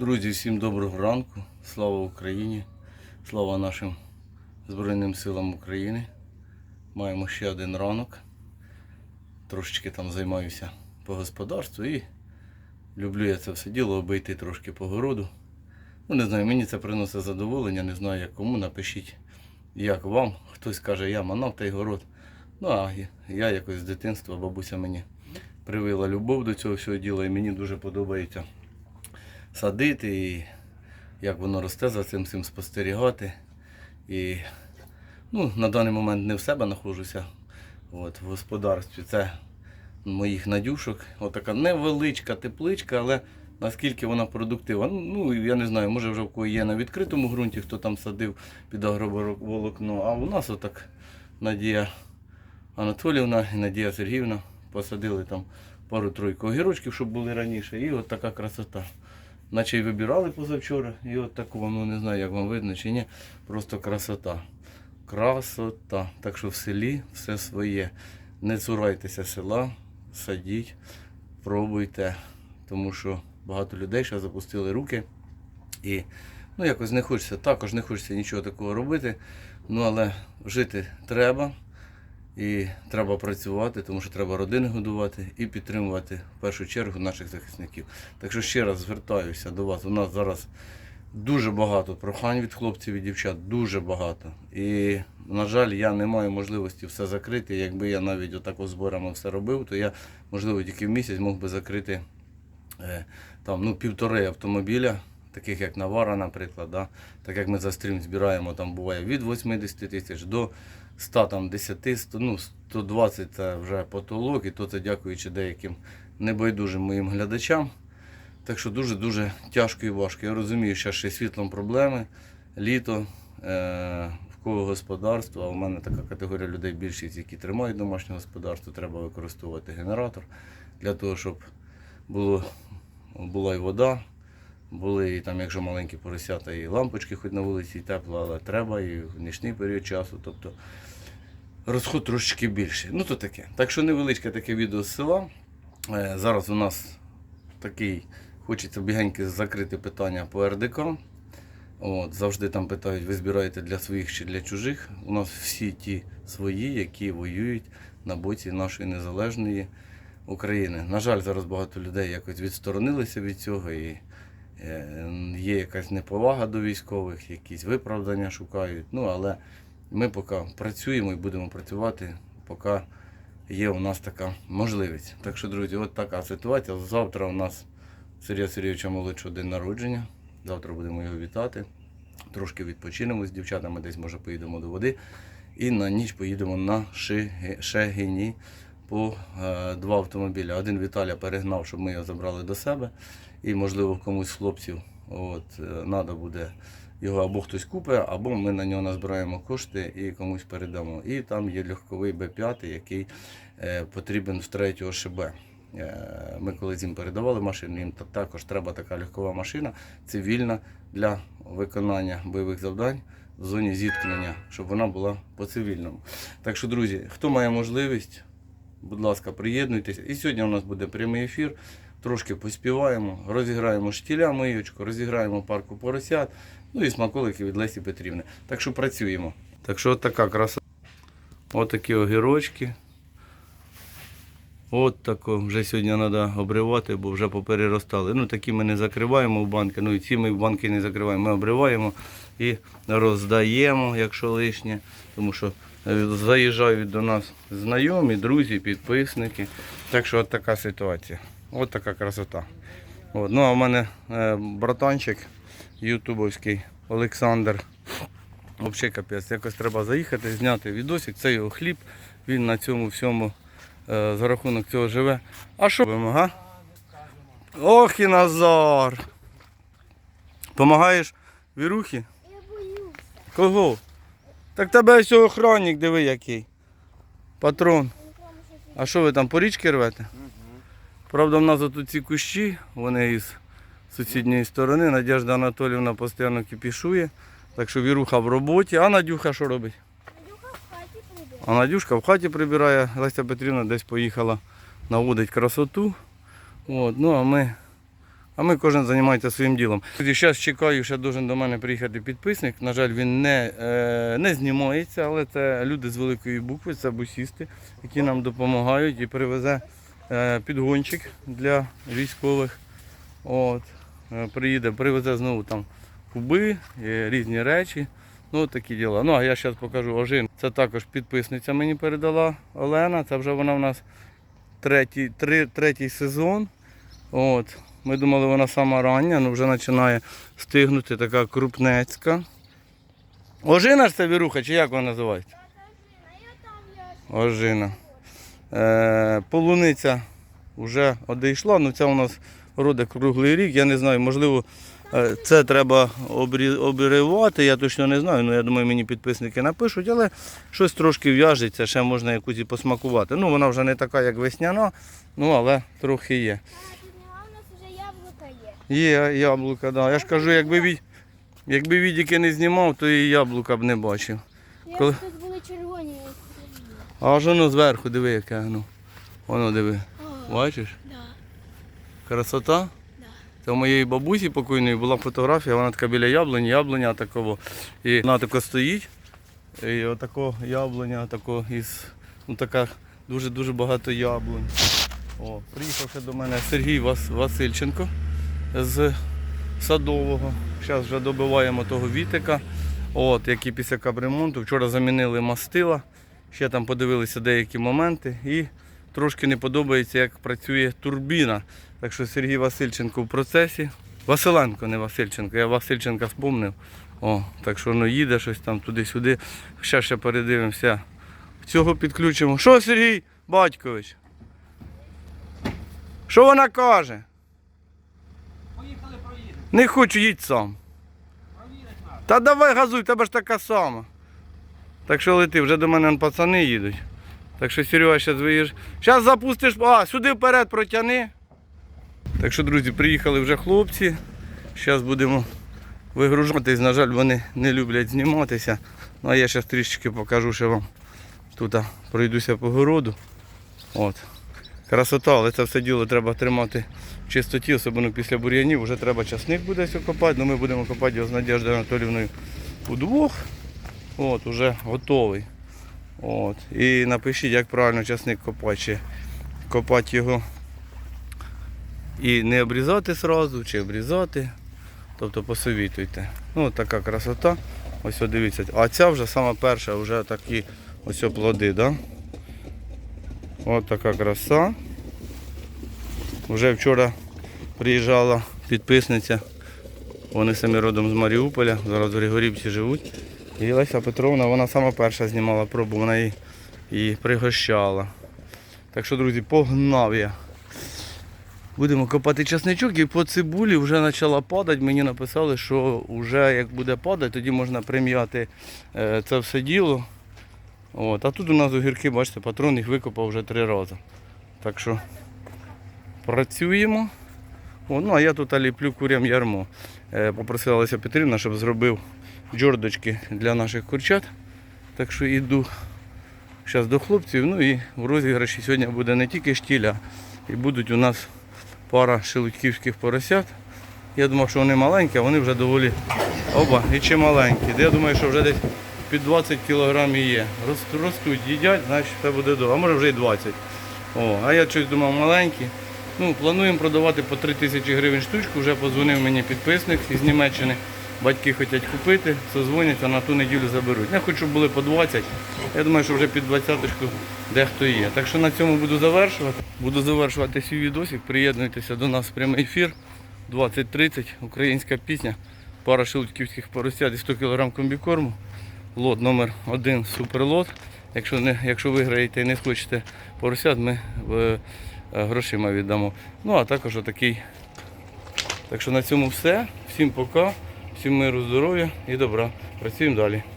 Друзі, всім доброго ранку. Слава Україні! Слава нашим Збройним силам України. Маємо ще один ранок. Трошечки там займаюся по господарству і люблю я це все діло обійти трошки по городу. Ну, не знаю, мені це приносить задоволення, не знаю як кому. Напишіть, як вам. Хтось каже, я манав той город. Ну, а я якось з дитинства, бабуся мені привила любов до цього всього діла, і мені дуже подобається садити і як воно росте, за цим всім спостерігати. І ну, на даний момент не в себе знаходжуся от, в господарстві. Це моїх надюшок. Отака невеличка тепличка, але наскільки вона продуктивна. Ну, я не знаю, може вже в кого є на відкритому ґрунті, хто там садив під агроволокно. А у нас отак Надія Анатолівна і Надія Сергіївна посадили там пару-тройку огірочків, щоб були раніше. І от така красота. Наче й вибирали позавчора, і от таку воно не знаю, як вам видно чи ні. Просто красота. Красота. Так що в селі все своє. Не цурайтеся села, садіть, пробуйте, тому що багато людей ще запустили руки. І ну, якось не хочеться, також не хочеться нічого такого робити. Ну, але жити треба. І треба працювати, тому що треба родини годувати і підтримувати в першу чергу наших захисників. Так що ще раз звертаюся до вас. У нас зараз дуже багато прохань від хлопців і дівчат, дуже багато. І, на жаль, я не маю можливості все закрити. Якби я навіть отак зборами все робив, то я, можливо, тільки в місяць мог би закрити е, там, ну, півтори автомобіля, таких як Навара, наприклад. Да? Так як ми за стрім збираємо, там буває від 80 тисяч до 100, там, 10, 100, ну, 120 це вже потолок, і то це дякуючи деяким небайдужим моїм глядачам. Так що дуже-дуже тяжко і важко. Я розумію, що ще світлом проблеми, літо, е, в кого господарство, а у мене така категорія людей більшість, які тримають домашнє господарство, треба використовувати генератор для того, щоб було, була і вода, були і там, якщо маленькі поросята, і лампочки хоч на вулиці і тепло, але треба і в нічний період часу. Тобто розход трошечки більший. Ну то таке. Так що невеличке таке відео з села. Е, Зараз у нас такий, хочеться бігеньки закрити питання по РДК. От, завжди там питають, ви збираєте для своїх чи для чужих. У нас всі ті свої, які воюють на боці нашої незалежної України. На жаль, зараз багато людей якось відсторонилися від цього і е, є якась неповага до військових, якісь виправдання шукають. Ну, але ми поки працюємо і будемо працювати, поки є у нас така можливість. Так що, друзі, от така ситуація. Завтра у нас Сергія Сергійовича молодшого день народження. Завтра будемо його вітати. Трошки відпочинемо з дівчатами, десь може поїдемо до води. І на ніч поїдемо на Шегині по е, два автомобілі. Один Віталя перегнав, щоб ми його забрали до себе. І, можливо, комусь з хлопців от, треба буде його або хтось купить, або ми на нього назбираємо кошти і комусь передамо. І там є легковий Б5, який е, потрібен в третього ШБ. Е, Ми колись їм передавали машину, їм також треба така легкова машина, цивільна для виконання бойових завдань в зоні зіткнення, щоб вона була по цивільному. Так що, друзі, хто має можливість, будь ласка, приєднуйтесь. І сьогодні у нас буде прямий ефір. Трошки поспіваємо, розіграємо штіля миючку, розіграємо парку поросят, ну і смаколики від Лесі Петрівни. Так що працюємо. Так що от така краса. От такі огірочки. От тако. Вже сьогодні треба обривати, бо вже попереростали. Ну такі ми не закриваємо в банки. Ну і ці ми в банки не закриваємо. Ми обриваємо і роздаємо, якщо лишнє. Тому що е, заїжджають до нас знайомі, друзі, підписники. Так що от така ситуація. От така красота. От. Ну а в мене е, братанчик ютубовський Олександр. Взагалі капець, якось треба заїхати, зняти відосик, це його хліб, він на цьому всьому е, за рахунок цього живе. А що га? Ох і Назар! Помагаєш вірухі? Я боюсь. Кого? Так тебе ось охранник, диви який. Патрон. А що ви там по річки рвете? Правда, в нас тут ці кущі, вони із сусідньої сторони. Надежда Анатоліївна постійно кипішує. Так що віруха в роботі. А Надюха що робить? Надюха в хаті прибіг. А Надюшка в хаті прибирає, Леся Петрівна десь поїхала наводить красоту. От, ну а ми. а ми кожен займається своїм ділом. Зараз чекаю, ще должен до мене приїхати підписник. На жаль, він не, е, не знімається, але це люди з великої букви, це бусісти, які нам допомагають і привезе підгончик для військових. От, е, приїде, привезе знову там куби, е, різні речі. Ну, такі діла. Ну, а я зараз покажу ожин. Це також підписниця мені передала Олена. Це вже вона в нас третій, три, третій сезон. От. Ми думали, вона сама рання, але вже починає стигнути така крупнецька. Ожина ж це віруха, чи як вона називається? Ожина. Е, полуниця вже одійшла, ну це у нас роде круглий рік. Я не знаю, можливо, е, це треба обривати, я точно не знаю. Ну, я думаю, мені підписники напишуть, але щось трошки в'яжеться, ще можна якусь і посмакувати. Ну, вона вже не така, як весняна, ну але трохи є. У нас вже яблука є. Є яблука, да. Я ж кажу, якби. Якби відіки не знімав, то і яблука б не бачив. Коли- тут були червоні. А аж воно зверху, диви, яке воно. Воно диви. Бачиш? да. Красота? Да. Це у моєї бабусі покойної була фотографія, вона така біля яблуні, яблуня такого. І вона тако стоїть. І отако яблуня, тако із, ну така дуже-дуже багато яблунь. О, приїхав ще до мене Сергій Вас, Васильченко з Садового. Зараз вже добиваємо того вітика, от, який після капремонту. Вчора замінили мастила, ще там подивилися деякі моменти і трошки не подобається, як працює турбіна. Так що Сергій Васильченко в процесі. Василенко, не Васильченко, я Васильченка вспомнив. О, так що воно їде щось там туди-сюди. Ще ще передивимося. Цього підключимо. Що, Сергій Батькович? Що вона каже? Поїхали, проїдемо. Не хочу їдь сам. Проїдеш нас. Та давай газуй, тебе ж така сама. Так що лети, вже до мене пацани їдуть. Так що Серега зараз виїж. Зараз запустиш. А, сюди вперед протяни. Так що, друзі, приїхали вже хлопці. Зараз будемо вигружатись. На жаль, вони не люблять зніматися. Ну а я зараз трішечки покажу, що вам тут пройдуся по городу. От. Красота, але це все діло треба тримати в чистоті, особливо після бур'янів. Вже треба часник буде копати, але ми будемо копати його з Надіждою Анатолівною удвох. От, уже готовий. От. І напишіть, як правильно часник копати. Чи копати його і не обрізати одразу, чи обрізати. Тобто посовітуйте. Ну, така красота. Ось дивіться. А ця вже сама перша, вже такі ось плоди, да? От така краса. Вже вчора приїжджала підписниця. Вони самі родом з Маріуполя, зараз в Григорівці живуть. І Леся Петровна, вона сама перша знімала пробу, вона її, її пригощала. Так що, друзі, погнав я. Будемо копати часничок і по цибулі вже почала падати. Мені написали, що вже як буде падати, тоді можна прим'яти е, це все діло. От. А тут у нас огірки, бачите, патрон їх викопав вже три рази. Так що працюємо. О, ну а я тут ліплю курям ярмо. Е, попросила Леся Петрівна, щоб зробив джордочки для наших курчат. Так що йду зараз до хлопців. Ну і в розіграші сьогодні буде не тільки штіля, і будуть у нас пара шелудьківських поросят. Я думав, що вони маленькі, а вони вже доволі оба і чи маленькі. Я думаю, що вже десь під 20 кг є. Ростуть, їдять, значить це буде добре. А може вже й 20. О, а я щось думав маленькі. Ну, плануємо продавати по 3 тисячі гривень штучку. Вже подзвонив мені підписник із Німеччини. Батьки хочуть купити, созвоняться, на ту неділю заберуть. Я хочу, щоб були по 20. Я думаю, що вже під 20 дехто є. Так що на цьому буду завершувати. Буду завершувати свій відосик. Приєднуйтеся до нас в прямий ефір. 20.30, українська пісня. Пара шелудьківських поросят і 100 кг комбікорму. Лот номер один суперлот. Якщо не, якщо виграєте і не схочете поросят, ми е, е, грошима віддамо. Ну а також отакий. Так що на цьому все. Всім пока, всім миру, здоров'я і добра. Працюємо далі.